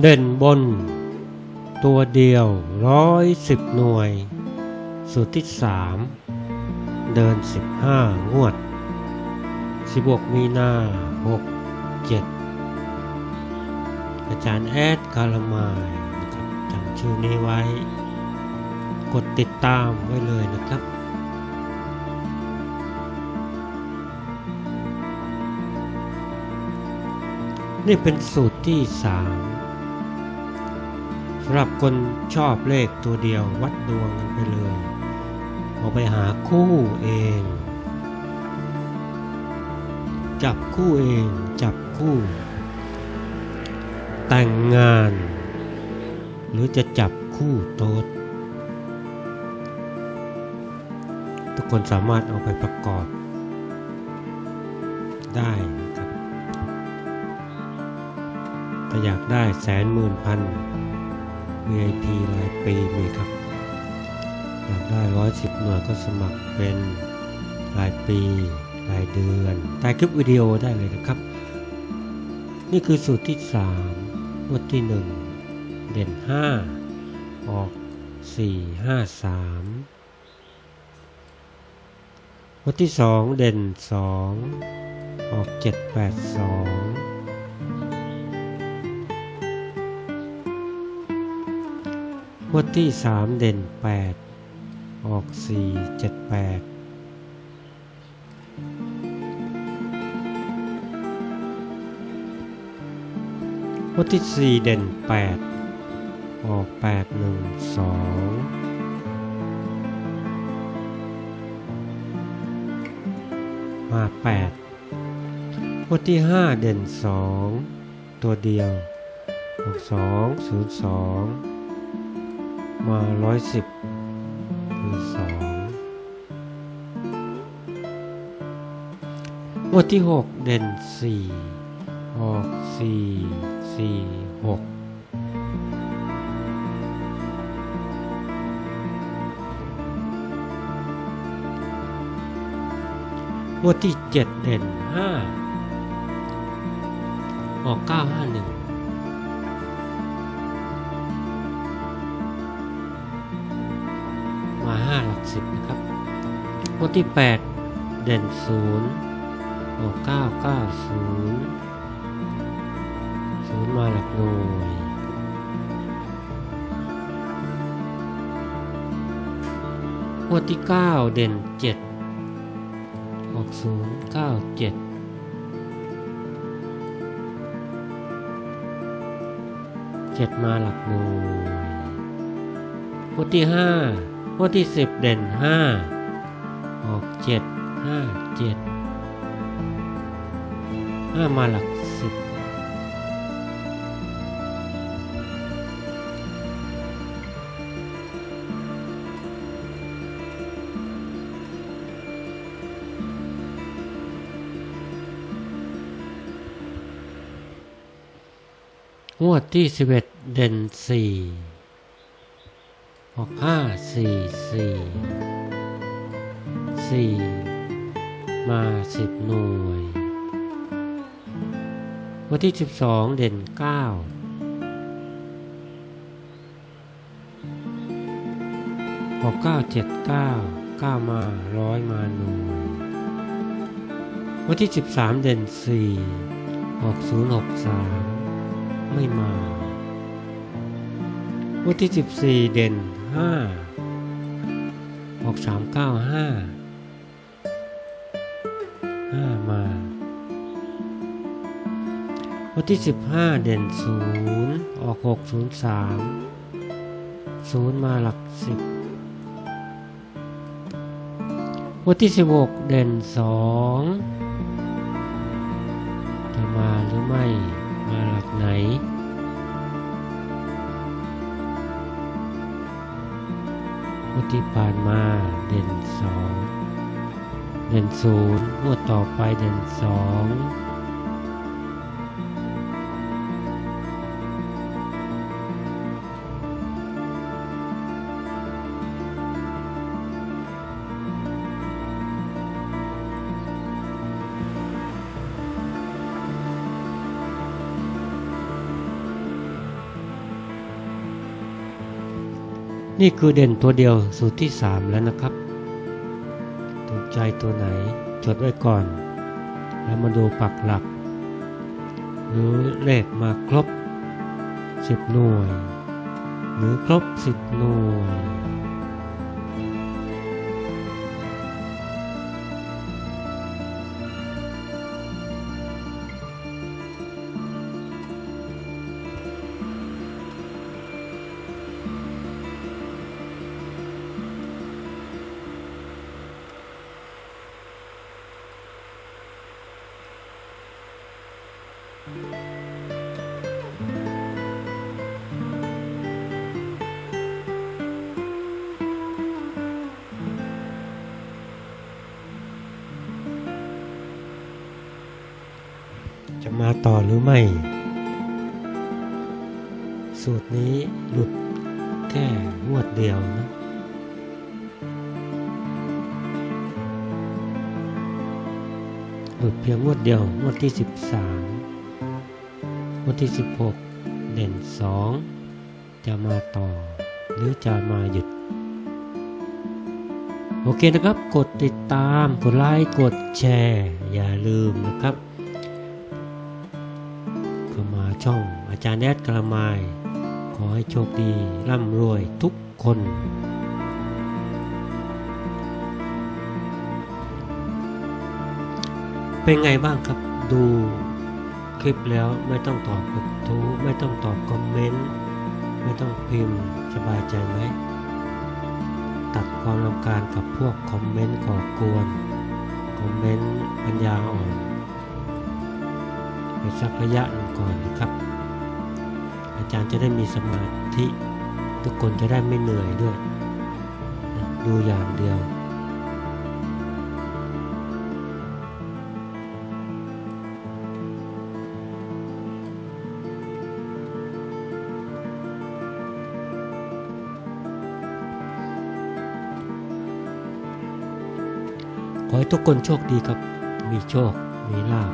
เด่นบน ตัวเดียวร้อยสิบหน่วย สูตรที่สามเดินสิบห้างวดสิบกมีนาหกเจ็ดอาจารย์แอดคารมายนะครับจำชื่อนี้ไว้ กดติดตามไว้เลยนะครับนี่เป็นสูตรที่สามำหรับคนชอบเลขตัวเดียววัดดวงกันไปเลยเอาไปหาคู่เอง จับคู่เองจับคู่ แต่งงาน หรือจะจับคู่โต๊ดทุกคนสามารถเอาไปประกอบ ได้นะครับถ้าอยากได้แสนหมื่นพัน VIP รายปีมีครับ อยากได้ร้อยสิบหน่วยก็สมัครเป็นรายปี รายเดือน ใต้คลิปวิดีโอได้เลยนะครับ นี่คือสูตรที่สามวดที่หนึ่งเด่นห้าออกสี่ห้าสามวดที่สองเด่นสองออกเจ็ดแปดสอง งวดที่สามเด่นแปดออกสี่เจ็ดแปดงวดที่สี่เด่นแปดออกแปดหนึ่งสองมาแปดงวดที่ห้าเด่นสองตัวเดียวออกสองศูนย์สอง มาร้อยสิบคือสองงวดที่หกเด่นสี่ออกสี่สี่หกงวดที่เจ็ดเด่นห้าออกเก้าห้าหนึ่ง 80 นะครับงวดที่ 8 เด่น 0 ออก 9 9 0 0 มาหลักหน่วยงวดที่ 9 เด่น 7 ออก 0 9 7เจ็ดมาหลักหน่วยพุทที่ห้า งวดที่ 10 เด่น 5 6 7 5 7 5 มาหลัก 10 งวดที่ 11 เด่น 4 หกห้าสี่สี่สี่มาสิบหน่วยวันที่สิบสองเด่นเก้าหกเก้าเจ็ดเก้าเก้ามาร้อยมาหน่วยวันที่สิบสามเด่นสี่หกศูนย์หกสามไม่มา วันที่สิบสี่เด่น ห้าออกสามเก้าห้าห้ามาวันที่สิบห้าเด่นศูนย์ออกหกศูนย์สามศูนย์มาหลักสิบวันที่สิบหกเด่นสองจะมาหรือไม่มาหลักไหน วดที่ผ่านมาเด่นสองเด่นศูนย์งวดต่อไปเด่นสอง นี่คือเด่นตัวเดียวสูตรที่ 3 แล้วนะครับ ถูกใจตัวไหนจดไว้ก่อน แล้วมาดูปักหลัก หรือเลขมาครบ 10 หน่วย หรือครบ 10 หน่วย จะมาต่อหรือไม่ สูตรนี้หลุดแค่งวดเดียวนะหลุดเพียงงวดเดียวงวดที่13ง วดที่ 16 เด่น 2 จะมาต่อ หรือจะมาหยุด โอเคนะครับ กดติดตาม กดไลค์ กดแชร์ อย่าลืมนะครับเข้ามาช่องอาจารย์แอดกระมาย ขอให้โชคดี ร่ำรวยทุกคนเป็นไงบ้างครับดู คลิปแล้วไม่ต้องตอบกระทู้ไม่ต้องตอบคอมเมนต์ไม่ต้องพิมพ์สบายใจไหมตัดความรำคาญกับพวกคอมเมนต์ก่อกวนคอมเมนต์ปัญญาอ่อนไปสักระยะหนึ่งก่อนนะครับ อาจารย์จะได้มีสมาธิ ทุกคนจะได้ไม่เหนื่อยด้วย ดูอย่างเดียว ขอให้ทุกคนโชคดีครับ มีโชค มีลาภ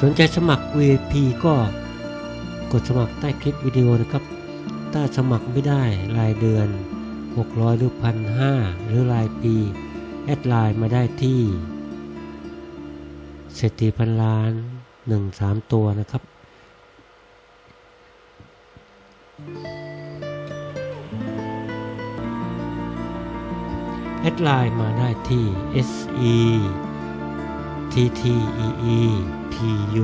สนใจสมัคร VIP ก็กดสมัครใต้คลิปวิดีโอนะครับ ถ้าสมัครไม่ได้รายเดือน 600 หรือ1,500หรือรายปี แอดไลน์มาได้ที่เศรษฐีพันล้าน 1 3 ตัวนะครับ อดไลน์มาได้ที่ SE T T E E P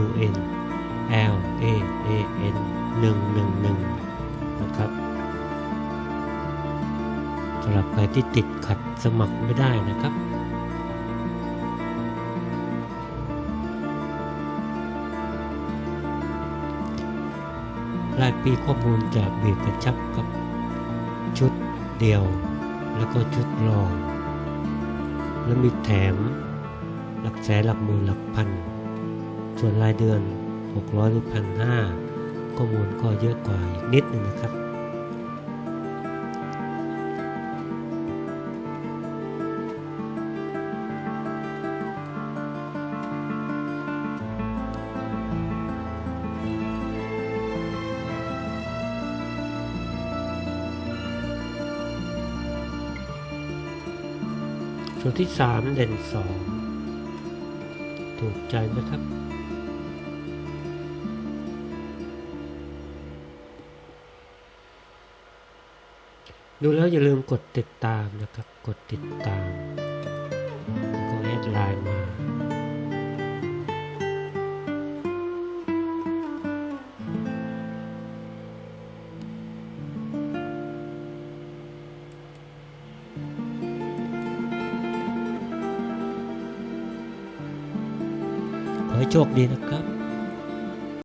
U N L A A N 111นะครับสำหรับใครที่ติดขัดสมัครไม่ได้นะครับรายปีข้อมูลจะบีบกระชับกับชุดเดียว แล้วก็ชุดรอง แล้วมีแถม หลักแสนหลักหมื่นหลักพัน ส่วนรายเดือน 600 หรือพันห้าข้อมูลก็เยอะกว่าอีกนิดหนึงนะครับ ส่วนที่ 3 เด่น 2 ถูกใจนะครับ ดูแล้วอย่าลืมกดติดตามนะครับ กดติดตาม แล้วก็แอดไลน์มา โชคดีนะครับ